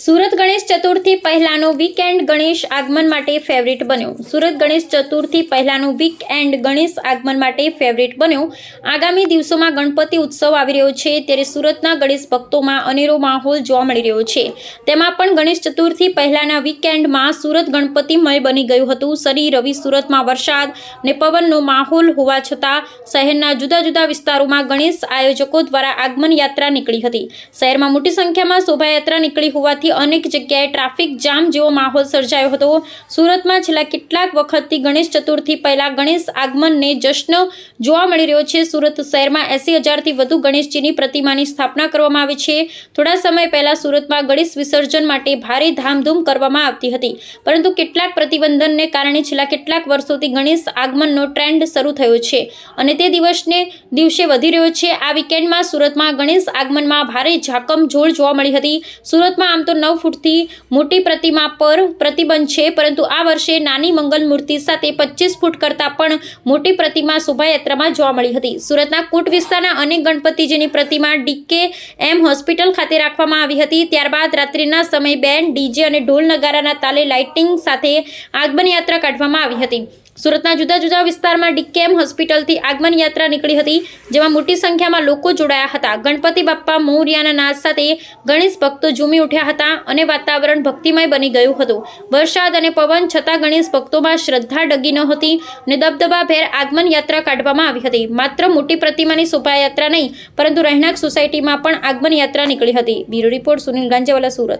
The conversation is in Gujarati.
સુરત ગણેશ ચતુર્થી પહેલાનો વીકેન્ડ ગણેશ આગમન માટે ફેવરિટ બન્યો. સુરત ગણેશ ચતુર્થી પહેલાનો વીકએન્ડ ગણેશ આગમન માટે ફેવરિટ બન્યો. આગામી દિવસોમાં ગણપતિ ઉત્સવ આવી રહ્યો છે, ત્યારે સુરતના ગણેશ ભક્તોમાં અનેરો માહોલ જોવા મળી રહ્યો છે. તેમાં પણ ગણેશ ચતુર્થી પહેલાના વીકેન્ડમાં સુરત ગણપતિમય બની ગયું હતું. શનિ, રવિ સુરતમાં વરસાદ ને પવનનો માહોલ હોવા છતાં શહેરના જુદા જુદા વિસ્તારોમાં ગણેશ આયોજકો દ્વારા આગમન યાત્રા નીકળી હતી. શહેરમાં મોટી સંખ્યામાં શોભાયાત્રા નીકળી હોવાથી અનેક જગ્યાએ ટ્રાફિક જામ જેવો માહોલ સર્જાયો હતો. સુરતમાં છેલ્લા કેટલાક વખતથી ગણેશ ચતુર્થી પહેલા ગણેશ આગમનને જશ્ન જોવા મળી રહ્યો છે. સુરત શહેરમાં એસી હજારથી વધુ ગણેશજીની પ્રતિમાની સ્થાપના કરવામાં આવી છે. થોડા સમય પહેલા સુરતમાં ગણેશ વિસર્જન માટે ભારે ધામધૂમ કરવામાં આવતી હતી. પરંતુ કેટલાક પ્રતિબંધનને કારણે છેલ્લા કેટલાક વર્ષોથી ગણેશ આગમનનો ટ્રેન્ડ શરૂ થયો છે અને તે દિવસને દિવસે વધી રહ્યો છે. આ વીકેન્ડમાં સુરતમાં ગણેશ આગમનમાં ભારે ઝાકમ ઝાકમઝોળ જોવા મળી હતી. સુરતમાં આમ તો નવ ફૂટથી મોટી પ્રતિમા પર પ્રતિબંધ છે, પરંતુ આ વર્ષે નાની મંગલ મૂર્તિ સાથે પચીસ ફૂટ કરતાં પણ મોટી પ્રતિમા શોભાયાત્રામાં જોવા મળી હતી. સુરતના કુટ વિસ્તારના અનેક ગણપતિજીની પ્રતિમા ડીકે એમ હોસ્પિટલ ખાતે રાખવામાં આવી હતી. ત્યારબાદ રાત્રિના સમયે બેન ડીજે અને ઢોલ નગારાના તાલે લાઇટિંગ સાથે આગમન યાત્રા કાઢવામાં આવી હતી. સુરતના જુદા જુદા વિસ્તારમાં ડીકેએમ હોસ્પિટલથી આગમન યાત્રા નીકળી હતી, જેમાં મોટી સંખ્યામાં લોકો જોડાયા હતા. ગણપતિ બાપ્પા મોરિયાના નાદ સાથે ગણેશ ભક્તો ઝૂમી ઉઠ્યા હતા અને વાતાવરણ ભક્તિમય બની ગયું હતું. વરસાદ અને પવન છતાં ગણેશ ભક્તોમાં શ્રદ્ધા ડગી ન હતી અને દબદબાભેર આગમન યાત્રા કાઢવામાં આવી હતી. માત્ર મોટી પ્રતિમાની શોભાયાત્રા નહીં, પરંતુ રહેણાંક સોસાયટીમાં પણ આગમન યાત્રા નીકળી હતી. Bureau report Sunil Ganjewala, Surat.